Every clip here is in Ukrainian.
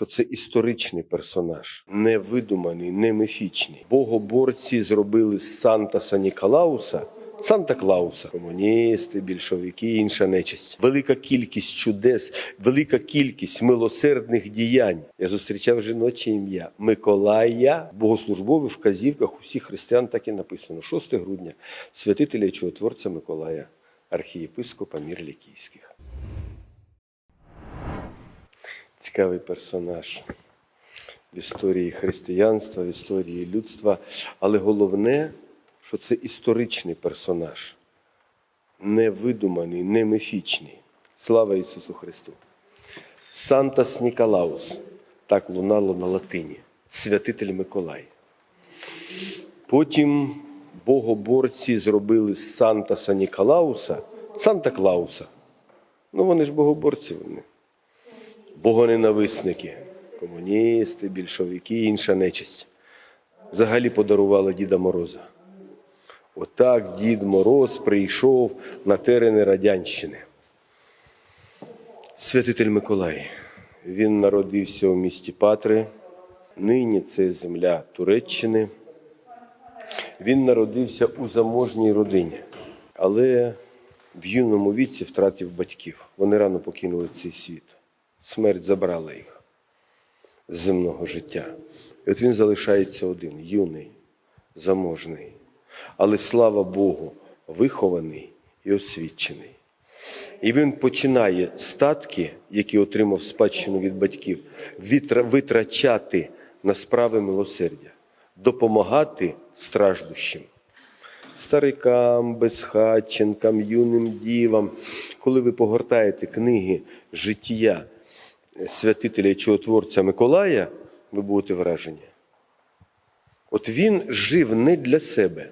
що це історичний персонаж, не видуманий, не міфічний. Богоборці зробили з Сантаса Ніколауса. Санта Клауса, комуністи, більшовики, інша нечисть. Велика кількість чудес, велика кількість милосердних діянь. Я зустрічав жіноче ім'я Миколая. В богослужбових вказівках усіх християн так і написано: 6 грудня, святителя і чудотворця Миколая, архієпископа Мір Лікійських. Цікавий персонаж в історії християнства, в історії людства. Але головне, що це історичний персонаж, не видуманий, не міфічний. Слава Ісусу Христу! Сантас Ніколаус, так лунало на латині, святитель Миколай. Потім богоборці зробили з Сантаса Ніколауса Санта Клауса. Ну, вони ж богоборці вони богоненависники, комуністи, більшовики, інша нечисть. Взагалі подарували Діда Мороза. Отак Дід Мороз прийшов на терени Радянщини. Святитель Миколай. Він народився у місті Патри. Нині це земля Туреччини. Він народився у заможній родині, але в юному віці втратив батьків. Вони рано покинули цей світ. Смерть забрала їх з земного життя. І от він залишається один, юний, заможний, але слава Богу, вихований і освічений. І він починає статки, які отримав спадщину від батьків, витрачати на справи милосердя, допомагати страждущим старикам, безхатченкам, юним дівам. Коли ви погортаєте книги життя святителя і чудотворця Миколая, ви будете вражені. От він жив не для себе,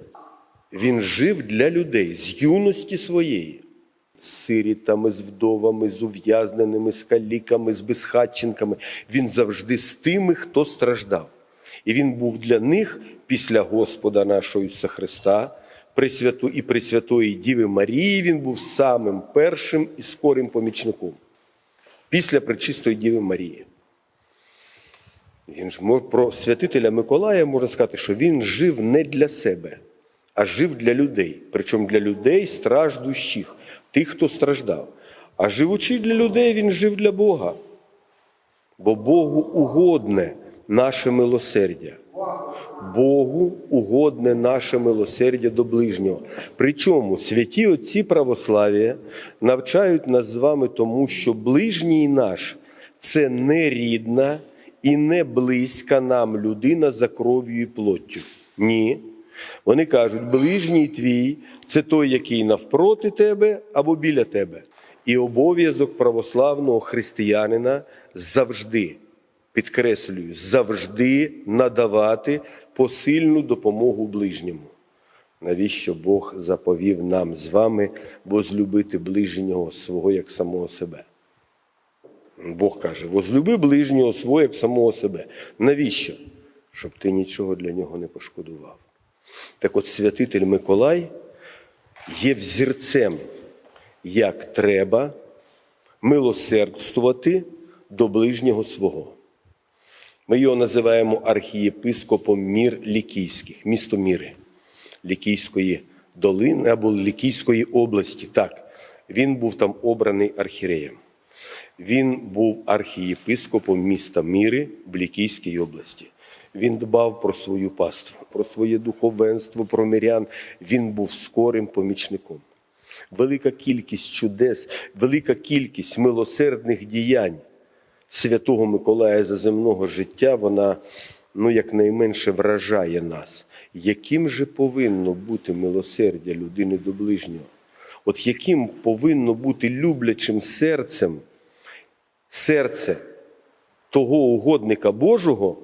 він жив для людей з юності своєї. З сирітами, з вдовами, з ув'язненими, з каліками, з безхатченками. Він завжди з тими, хто страждав. І він був для них після Господа нашого Ісуса Христа, і Пресвятої Діви Марії, він був самим першим і скорим помічником. Після Пречистої Діви Марії. Він ж про святителя Миколая можна сказати, що він жив не для себе, а жив для людей. Причому для людей страждущих, тих, хто страждав. А живучи для людей, він жив для Бога. Бо Богу угодне наше милосердя. Богу угодне наше милосердя до ближнього. Причому святі отці православ'я навчають нас з вами тому, що ближній наш це не рідна і не близька нам людина за кров'ю і плоттю. Ні. Вони кажуть, ближній твій це той, який навпроти тебе або біля тебе. І обов'язок православного християнина завжди підкреслюю, завжди надавати посильну допомогу ближньому. Навіщо Бог заповів нам з вами возлюбити ближнього свого як самого себе? Бог каже: возлюби ближнього свого як самого себе. Навіщо? Щоб ти нічого для нього не пошкодував. Так от святитель Миколай є взірцем, як треба милосердствувати до ближнього свого. Ми його називаємо архієпископом Мір Лікійських, місто Міри, Лікійської долини або Лікійської області. Так, він був там обраний архіреєм. Він був архієпископом міста Міри в Лікійській області. Він дбав про свою паству, про своє духовенство, про мирян. Він був скорим помічником. Велика кількість чудес, велика кількість милосердних діянь святого Миколая за земного життя, вона ну, якнайменше вражає нас. Яким же повинно бути милосердя людини до ближнього? От яким повинно бути люблячим серцем серце того угодника Божого,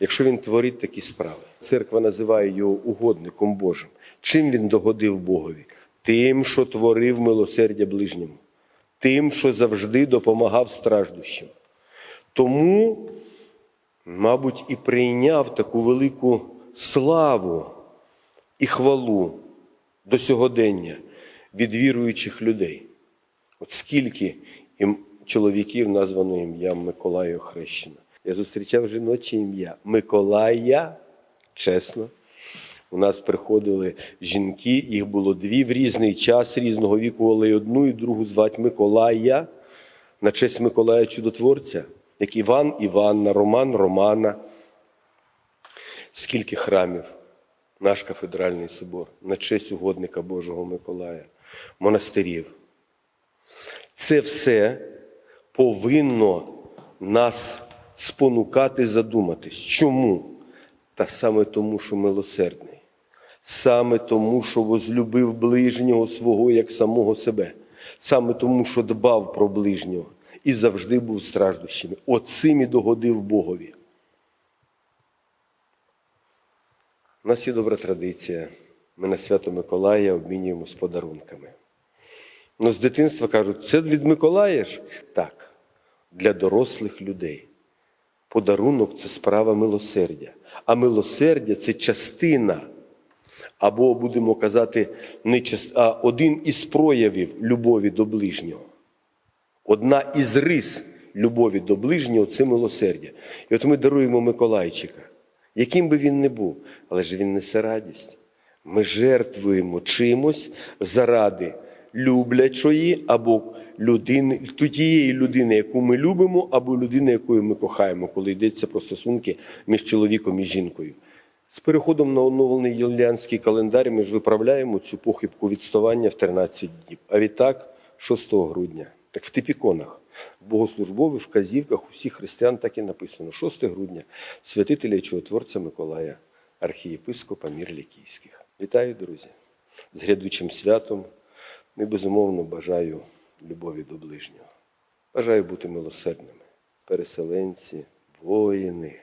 якщо він творить такі справи. Церква називає його угодником Божим. Чим він догодив Богові? Тим, що творив милосердя ближньому, тим, що завжди допомагав страждущим. Тому, мабуть, і прийняв таку велику славу і хвалу до сьогодення від віруючих людей. От скільки чоловіків названо ім'ям Миколая Хрещена, Я зустрічав жіноче ім'я Миколая. Чесно. У нас приходили жінки, їх було дві в різний час, різного віку, але й одну і другу звати Миколая на честь Миколая Чудотворця, як Іван, Іванна, Роман, Романа. Скільки храмів наш кафедральний собор на честь угодника Божого Миколая, монастирів. Це все повинно нас спонукати задуматись. Чому? Та саме тому, що милосердний, саме тому, що возлюбив ближнього свого як самого себе, саме тому, що дбав про ближнього і завжди був страждущим. Оцим і догодив Богові. У нас є добра традиція. Ми на свято Миколая обмінюємось подарунками. Ну, з дитинства кажуть, це від Миколая ж? Так, для дорослих людей. Подарунок це справа милосердя. А милосердя це частина, або, будемо казати, не част... а один із проявів любові до ближнього. Одна із рис любові до ближнього це милосердя. І от ми даруємо Миколайчика, яким би він не був, але ж він несе радість. Ми жертвуємо чимось заради люблячої або людини, тієї людини, яку ми любимо, або людини, якою ми кохаємо, коли йдеться про стосунки між чоловіком і жінкою. З переходом на оновлений юліанський календар ми ж виправляємо цю похибку відставання в 13 днів. А відтак, 6 грудня, так в типіконах, в богослужбових вказівках усіх християн так і написано: 6 грудня, святителя і Миколая, архієпископа Мір Лікійських. Вітаю, друзі! З грядучим святом. І безумовно бажаю любові до ближнього. Бажаю бути милосердними. Переселенці, воїни,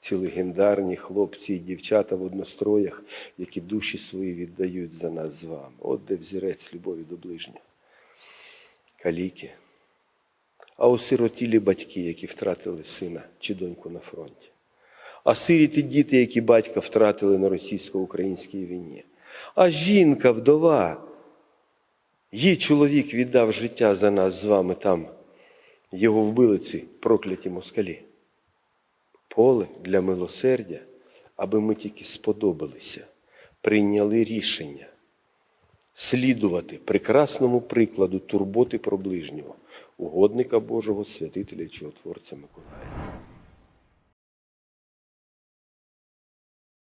ці легендарні хлопці і дівчата в одностроях, які душі свої віддають за нас з вами. От де взірець любові до ближнього. Каліки. А осиротілі батьки, які втратили сина чи доньку на фронті. А сиріті діти, які батька втратили на російсько-українській війні. А жінка, вдова. Їй чоловік віддав життя за нас з вами там. Його вбили ці прокляті москалі. Поле для милосердя, аби ми тільки сподобалися, прийняли рішення слідувати прекрасному прикладу турботи про ближнього, угодника Божого, святителя і чудотворця Миколая.